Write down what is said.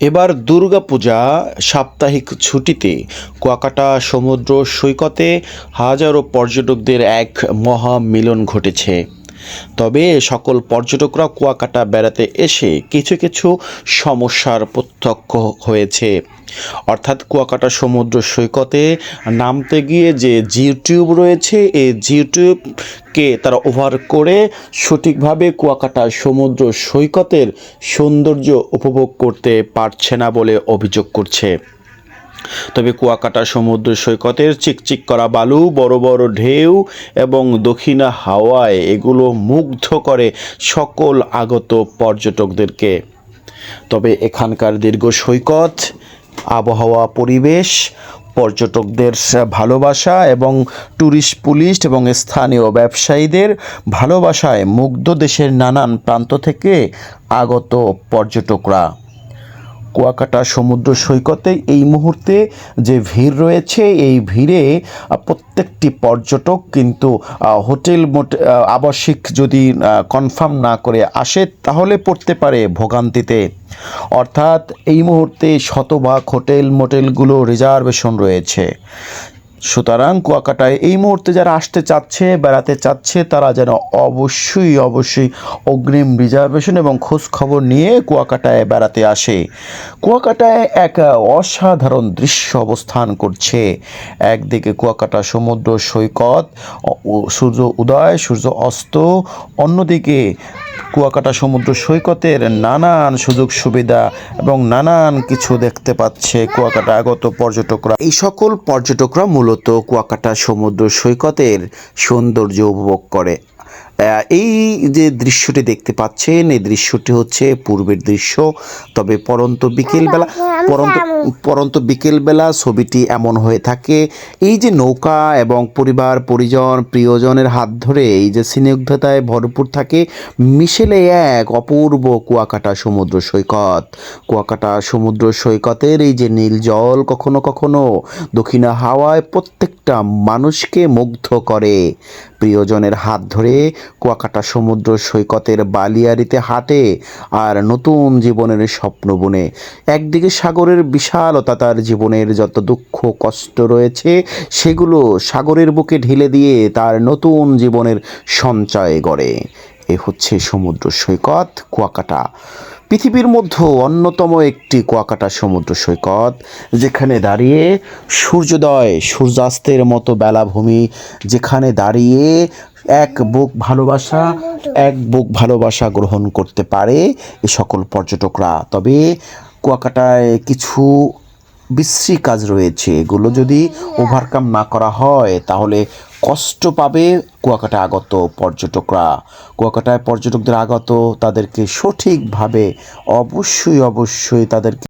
এবার দুর্গাপূজা সাপ্তাহিক ছুটিতে কুয়াকাটা সমুদ্র সৈকতে হাজারো পর্যটকদের এক মহা মিলন ঘটেছে। তবে সকল পর্যটকরা কুয়াকাটা বেড়াতে এসে কিছু কিছু সমস্যার প্রত্যক্ষ হয়েছে। অর্থাৎ কুয়াকাটা সমুদ্র সৈকতে নামতে গিয়ে যে জিউটিউব রয়েছে এই জিউটিউবকে তারা ওভার করে সঠিকভাবে কুয়াকাটা সমুদ্র সৈকতের সৌন্দর্য উপভোগ করতে পারছে না বলে অভিযোগ করছে। তবে কুয়াকাটা সমুদ্র সৈকতের চিকচিক করা বালু, বড় বড় ঢেউ এবং দক্ষিণা হাওয়ায় এগুলো মুগ্ধ করে সকল আগত পর্যটকদেরকে। তবে এখানকার দীর্ঘ সৈকত, আবহাওয়া পরিবেশ, পর্যটকদের ভালোবাসা এবং ট্যুরিস্ট পুলিশ এবং স্থানীয় ব্যবসায়ীদের ভালোবাসায় মুগ্ধ দেশের নানান প্রান্ত থেকে আগত পর্যটকরা। কুয়াকাটা সমুদ্র সৈকতে এই মুহূর্তে যে ভিড় রয়েছে, এই ভিড়ে প্রত্যেকটি পর্যটক কিন্তু হোটেল মোট আবাসিক যদি কনফার্ম না করে আসে, তাহলে পড়তে পারে ভোগান্তিতে। অর্থাৎ এই মুহূর্তে শতভাগ হোটেল মোটেলগুলো রিজার্ভেশন রয়েছে। সুতরাং কুয়াকাটায় এই মুহূর্তে যারা আসতে চাচ্ছে, বেড়াতে চাচ্ছে, তারা যেন অবশ্যই অবশ্যই অগ্রিম রিজার্ভেশন এবং খোঁজ খবর নিয়ে কুয়াকাটায় বেড়াতে আসে। কুয়াকাটায় এক অসাধারণ দৃশ্য অবস্থান করছে। একদিকে কুয়াকাটা সমুদ্র সৈকত সূর্য উদয়, সূর্য অস্ত, অন্যদিকে কুয়াকাটা সমুদ্র সৈকতের নানান সুযোগ সুবিধা এবং নানান কিছু দেখতে পাচ্ছে কুয়াকাটা আগত পর্যটকরা। এই সকল পর্যটকরা মূলত কুয়াকাটা সমুদ্র সৈকতের সৌন্দর্য উপভোগ করে। এই যে দৃশ্যটি দেখতে পাচ্ছেন এই দৃশ্যটি হচ্ছে পূর্বের দৃশ্য। তবে পরন্ত বিকেলবেলা পরন্ত পরন্ত বিকেলবেলা ছবিটি এমন হয়ে থাকে এই যে নৌকা এবং পরিবার পরিজন প্রিয়জনের হাত ধরে এই যে স্নিগ্ধতায় ভরপুর থাকে মিশেলে এক অপূর্ব কুয়াকাটা সমুদ্র সৈকত। কুয়াকাটা সমুদ্র সৈকতের এই যে নীল জল কখনো কখনো দক্ষিণা হাওয়ায় প্রত্যেকটা মানুষকে মুগ্ধ করে। প্রিয়জনের হাত ধরে কুয়াকাটা সমুদ্র সৈকতের বালিয়ারিতে হাঁটে আর নতুন জীবনের স্বপ্ন বুনে। একদিকে সাগরের বিশালতা তার জীবনের যত দুঃখ কষ্ট রয়েছে, সেগুলো সাগরের বুকে ঢেলে দিয়ে তার নতুন জীবনের সঞ্চয় গড়ে। এ হচ্ছে সমুদ্র সৈকত কুয়াকাটা। পৃথিবীর মধ্যে অন্যতম একটি কুয়াকাটা সমুদ্র সৈকত যেখানে দাঁড়িয়ে সূর্যোদয় সূর্যাস্তের মতো বেলাভূমি যেখানে দাঁড়িয়ে এক বুক ভালোবাসা এক বুক ভালোবাসা গ্রহণ করতে পারে এ সকল পর্যটকরা। তবে কুয়াকাটায় কিছু বিশ্রী কাজ রয়েছে। এগুলো যদি ওভারকাম না করা হয় তাহলে কষ্ট পাবে কুয়াকাটা আগত পর্যটকরা। কুয়াকাটায় পর্যটকদের আগত তাদেরকে সঠিকভাবে অবশ্যই অবশ্যই তাদেরকে